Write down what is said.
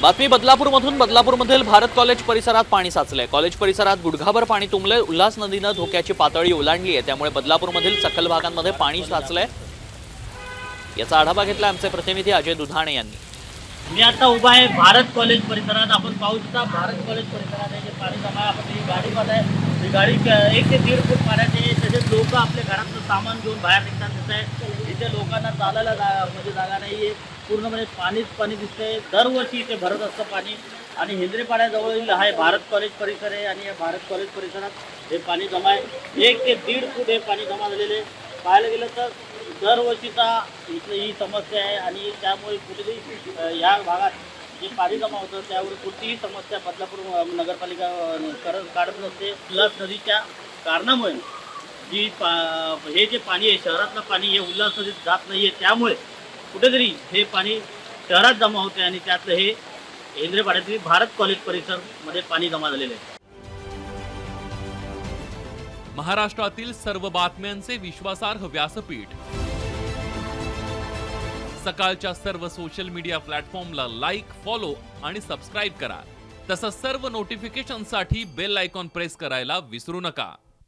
बातमी बदलापूरमधून. बदलापूरमधील भारत कॉलेज परिसरात पाणी साचलंय. कॉलेज परिसरात गुडघाभर पाणी तुंबलंय. उल्हास नदीनं धोक्याची पातळी ओलांडली आहे. त्यामुळे बदलापूरमधील सखल भागांमध्ये पाणी साचलंय. याचा आढावा घेतला आमचे प्रतिनिधी अजय दुधाणे यांनी. मी आता उभा आहे भारत कॉलेज परिसरात. आपण पाहू शकता भारत कॉलेज परिसरात आहे जे पाणी जमा आहे. आपण ही गाडी आहे. ही गाडी एक ते दीड फूट पाण्यात आहे. तसेच लोक आपल्या घरातलं सामान घेऊन बाहेर निघताना दिसत आहे इथे लोकांना चालायला जागा म्हणजे जागा नाही आहे पूर्णपणे पाणीच पाणी दिसतंय. दरवर्षी इथे भरत असतं पाणी. आणि हेंद्रेपाड्याजवळील हा भारत कॉलेज परिसर आहे आणि या भारत कॉलेज परिसरात हे पाणी जमा आहे. एक ते दीड फूट हे पाणी जमा झालेले आहे. पाहायला गेलं तर दरवर्षीचा इथली ही समस्या आहे आणि त्यामुळे कुठेही या भागात जे पाणी जमा होतं त्यावर कुठलीही समस्या बदलापूर नगरपालिका करत काढत नसते. प्लस नदीच्या कारणामुळे जी पा हे जे पाणी आहे शहरातलं पाणी हे उल्हास नदीत जात नाही आहे त्यामुळे कुठेतरी हे पाणी शहरात जमा होते आणि त्यातलं हे हेंद्रेपाड्यातील भारत कॉलेज परिसरमध्ये पाणी जमा झालेलं आहे. महाराष्ट्रातील सर्व बातम्यांचे विश्वासार्ह व्यासपीठ. सकाळच्या सर्व सोशल मीडिया प्लॅटफॉर्मला लाईक फॉलो आणि सबस्क्राईब करा. तसंच सर्व नोटिफिकेशनसाठी बेल आयकॉन प्रेस करायला विसरू नका.